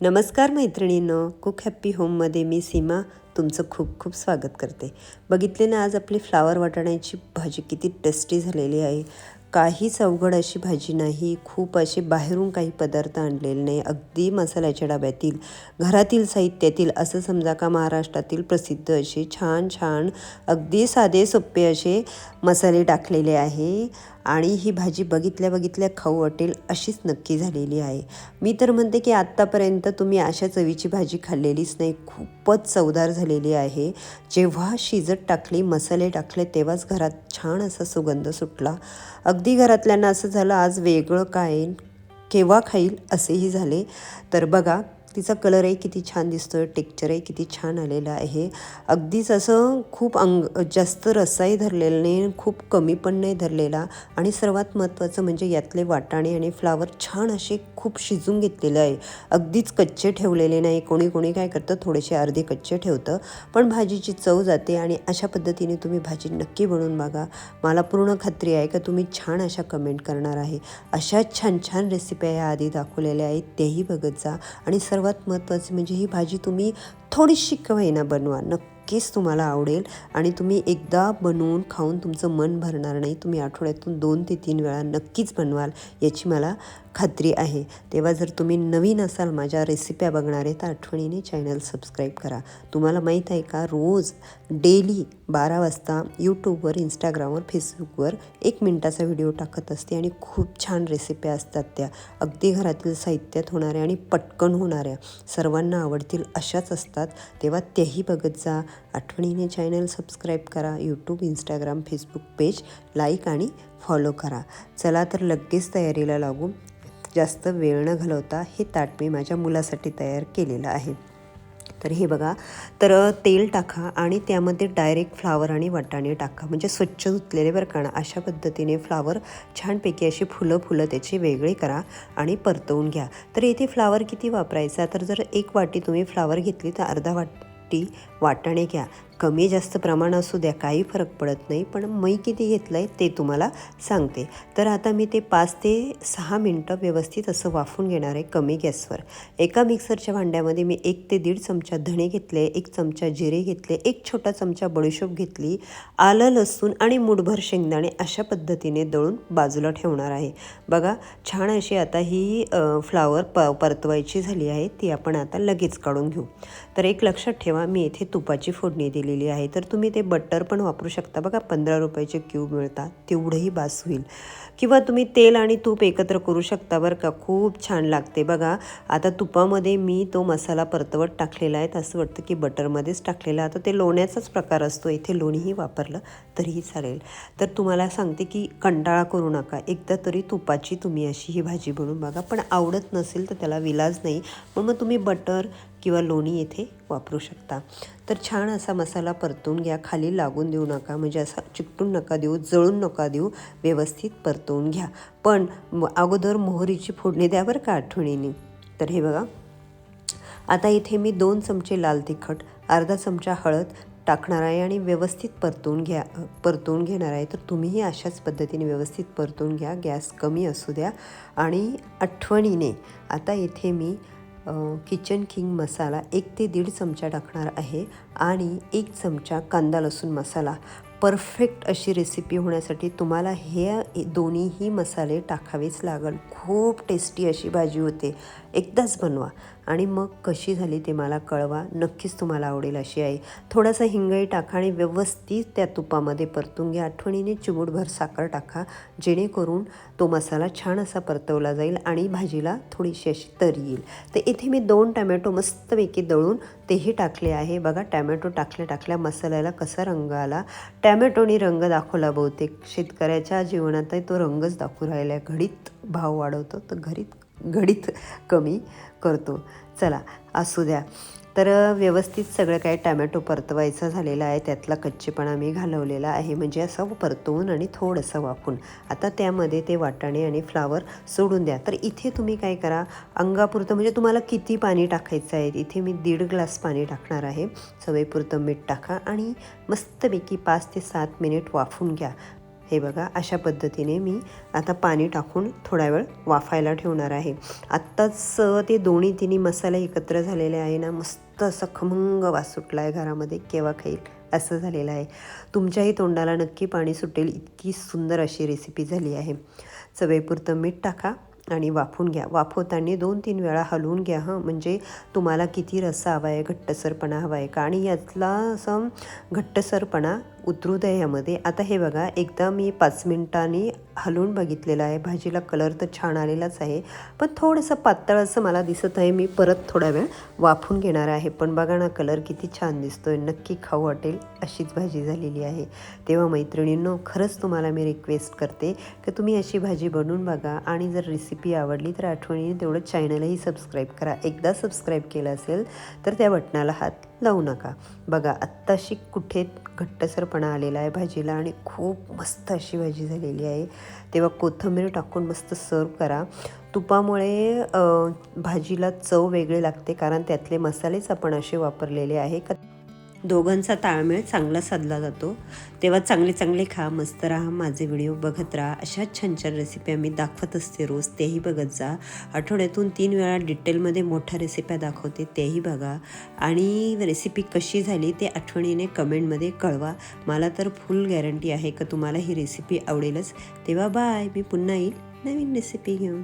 नमस्कार मैत्रिणींनो cook happy होममध्ये मी सीमा तुमचं खूप खूप स्वागत करते. बघितले ना आज आपली फ्लावर वाटाण्याची भाजी किती टेस्टी झालेली आहे. काहीच अवघड अशी भाजी नाही. खूप असे बाहेरून काही पदार्थ आणलेले नाही. अगदी मसाल्याच्या डब्यातील घरातील साहित्यातील असं समजा का महाराष्ट्रातील प्रसिद्ध असे छान छान अगदी साधे सोपे असे मसाले टाकलेले आहे. आणि ही भाजी बघितल्या बघितल्या खाऊ वाटेल अशीच नक्की झालेली आहे. मी तर म्हणते की आत्तापर्यंत तुम्ही अशा चवीची भाजी खाल्लेलीच नाही. खूपच चवदार झालेली आहे. जेव्हा शिजत टाकली मसाले टाकले तेव्हाच घरात छान असा सुगंध सुटला. अगदी घरातल्यांना असं झालं आज वेगळं काय? केव्हा खाईल? असेही झाले. तर बघा तिचा कलरही किती छान दिसतो आहे टेक्चरही किती छान आलेलं आहे. अगदीच असं खूप अंग जास्त रसाही धरलेला नाही खूप कमी पण नाही धरलेला. आणि सर्वात महत्त्वाचं म्हणजे यातले वाटाणे आणि फ्लावर छान असे खूप शिजून घेतलेलं आहे. अगदीच कच्चे ठेवलेले नाही कोणी कोणी काय करतं थोडेसे अर्धे कच्चे ठेवतं. पण भाजीची चव जाते आणि अशा पद्धतीने तुम्ही भाजी नक्की बनवून बघा. मला पूर्ण खात्री आहे का तुम्ही छान अशा कमेंट करणार आहे. अशा छान छान रेसिपी या आधी दाखवलेल्या आहेत तेही बघत जा. आणि सर्व सर्वात महत्त्वाचं म्हणजे ही भाजी तुम्ही थोडीशी ना बनवा. नक्कीच तुम्हाला आवडेल आणि तुम्ही एकदा बनवून खाऊन तुमचं मन भरणार नाही. तुम्ही आठवड्यातून दोन ते तीन वेळा नक्कीच बनवाल याची मला खात्री आहे. तेव्हा जर तुम्ही नवीन असाल माझ्या रेसिप्या बघणारे तर आठवणीने चॅनल सबस्क्राईब करा. तुम्हाला माहीत आहे का रोज डेली बारा वाजता यूट्यूबवर इंस्टाग्रामवर फेसबुकवर एक मिनटाचा व्हिडिओ टाकत असते आणि खूप छान रेसिप्या असतात त्या. अगदी घरातील साहित्यात होणाऱ्या आणि पटकन होणाऱ्या सर्वांना आवडतील अशाच असतात. तेव्हा त्याही बघत जा. आठवणीने चॅनल सबस्क्राईब करा. YouTube Instagram Facebook page like आणि फॉलो करा. चला तर लगेच तयारीला लागू. जास्त वेळ न घालवता हे ताट मी माझ्या मुलासाठी तयार केलेलं आहे. तर हे बघा तर तेल टाका आणि त्यामध्ये डायरेक्ट फ्लावर आणि वाटाणे टाका. म्हणजे स्वच्छ धुतलेले बरं का अशा पद्धतीने फ्लावर छानपैकी अशी फुलं फुलं त्याची वेगळी करा आणि परतवून घ्या. तर येथे फ्लावर किती वापरायचा? तर जर एक वाटी तुम्ही फ्लावर घेतली तर अर्धा वाटी वाटाणे घ्या. कमी जास्त प्रमाण असू द्या काही फरक पडत नाही पण मै किती घेतलं आहे ते तुम्हाला सांगते. तर आता मी ते पाच ते सहा मिनटं व्यवस्थित असं वाफून घेणार आहे कमी गॅसवर. एका मिक्सरच्या भांड्यामध्ये मी एक ते दीड चमचा धणे घेतले एक चमचा जिरे घेतले एक छोटा चमचा बडीशोप घेतली आलं लसूण आणि मुठभर शेंगदाणे अशा पद्धतीने दळून बाजूला ठेवणार आहे. बघा छान अशी आता ही फ्लावर प परतवायची झाली आहे ती आपण आता लगेच काढून घेऊ. तर एक लक्षात ठेवा मी इथे तुपाची फोडणी दिली दिलेली आहे. तर तुम्ही ते बटर पण वापरू शकता. बघा पंधरा रुपयाचे क्यूब मिळतात. तेवढंही बास होईल. किंवा तुम्ही तेल आणि तूप एकत्र करू शकता बरं का. खूप छान लागते बघा. आता तुपामध्ये मी तो मसाला परतवत टाकलेला आहे. असं वाटतं की बटरमध्येच टाकलेला. आता ते लोण्याचाच प्रकार असतो. इथे लोणीही वापरलं तरीही चालेल. तर तुम्हाला सांगते की कंटाळा करू नका. एकदा तरी तुपाची तुम्ही अशी ही भाजी बनवून बघा. पण आवडत नसेल तर त्याला विलाज नाही. पण मग तुम्ही बटर किंवा लोणी येथे वापरू शकता. तर छान असा मसाला परतून घ्या. खाली लागून देऊ नका. म्हणजे असा चिकटून नका देऊ जळून नका देऊ. व्यवस्थित परतवून घ्या. पण अगोदर मोहरीची फोडणी द्या बरं का आठवणीने? तर हे बघा. आता इथे मी दोन चमचे लाल तिखट अर्धा चमचा हळद टाकणार आहे आणि व्यवस्थित परतून घ्या परतून घेणार आहे. तर तुम्हीही अशाच पद्धतीने व्यवस्थित परतून घ्या. गॅस कमी असू द्या. आणि आठवणीने आता इथे मी किचन किंग मसाला एक ते दीड चमचा टाकणार आहे आणि एक चमचा कांदा लसूण मसाला. परफेक्ट अशी रेसिपी होण्यासाठी तुम्हाला हे दोन्हीही मसाले टाकावेच लागल. खूप टेस्टी अशी भाजी होते. एकदाच बनवा. आणि मग कशी झाली ते मला कळवा. नक्कीच तुम्हाला आवडेल अशी आहे थोडासा हिंगाई टाका आणि व्यवस्थित त्या तुपामध्ये परतून घ्या. आठवणीने चिमूटभर साखर टाका. जेणेकरून तो मसाला छान असा परतवला जाईल आणि भाजीला थोडीशी अशी तरी येईल. तर इथे मी दोन टॅमॅटो मस्तपैकी दळून तेही टाकले आहे. बघा टॅमॅटो टाकल्या टाकल्या मसाल्याला कसा रंग आला. टॅमॅटोनी रंग दाखवला बहुतेक. शेतकऱ्याच्या जीवनातही तो रंगच दाखवू राहिला घडीत भाव वाढवतो. तर घरीत घडीत कमी करतो. चला असू द्या. तर व्यवस्थित सगळं काय टॅमॅटो परतवायचा झालेला आहे. त्यातला कच्चेपणा मी घालवलेला आहे. म्हणजे असं परतवून आणि थोडंसं वाफून. आता त्यामध्ये ते वाटाणे आणि फ्लावर सोडून द्या. तर इथे तुम्ही काय करा अंगापुरतं म्हणजे तुम्हाला किती पाणी टाकायचं आहे? इथे मी दीड ग्लास पाणी टाकणार आहे. सवयीपुरतं मीठ टाका आणि मस्तपैकी पाच ते सात मिनिट वाफून घ्या. हे बघा अशा पद्धतीने मी आता पाणी टाकून थोडा वेळ वाफायला ठेवणार आहे. आत्ताच ते दोन्ही तिन्ही मसाले एकत्र झालेले आहे ना मस्त असं खमंग वास सुटला आहे घरामध्ये केव्हा खाईल असं झालेलं आहे. तुमच्याही तोंडाला नक्की पाणी सुटेल इतकी सुंदर अशी रेसिपी झाली आहे. चवेपुरतं मीठ टाका आणि वाफून घ्या. वाफवताना दोन तीन वेळा हलवून घ्या हां. म्हणजे तुम्हाला किती रस्सा हवा आहे घट्टसरपणा हवा आहे का? आणि यातला असं घट्टसरपणा उतरू द्या आता हे बघा एकदा मी पाच मिनटांनी हलवून बघितलेलं आहे. भाजीला कलर तर छान आलेलाच आहे. पण थोडंसं पातळ असं मला दिसत आहे. मी परत थोडा वेळ वाफून घेणार आहे. पण बघा ना कलर किती छान दिसतो आहे नक्की खाऊ वाटेल अशीच भाजी झालेली आहे. तेव्हा मैत्रिणींनो खरंच तुम्हाला मी रिक्वेस्ट करते की तुम्ही अशी भाजी बनवून बघा. आणि जर रेसिपी आवडली तर आठवणीने तेवढं चॅनलही सबस्क्राईब करा. एकदा सबस्क्राईब केलं असेल तर त्या बटणाला हात लावू नका. बघा आत्ताशी कुठे घट्टसरपणा आलेला आहे भाजीला आणि खूप मस्त अशी भाजी झालेली आहे. तेव्हा कोथिंबीर टाकून मस्त सर्व करा. तुपामुळे भाजीला चव वेगळी लागते कारण त्यातले मसालेच आपण असे वापरलेले आहे. का दोघांचा ताळमेळ चांगला साधला जातो. तेव्हा चांगले चांगले खा मस्त राहा माझे व्हिडिओ बघत राहा. अशाच छान छान रेसिपी आम्ही दाखवत असते रोज. तेही बघत जा. आठवड्यातून तीन वेळा डिटेलमध्ये मोठ्या रेसिप्या दाखवते तेही बघा. आणि रेसिपी कशी झाली ते आठवणीने कमेंटमध्ये कळवा. मला तर फुल गॅरंटी आहे का तुम्हाला ही रेसिपी आवडेलच. तेव्हा बाय मी पुन्हा येईल नवीन रेसिपी घेऊन.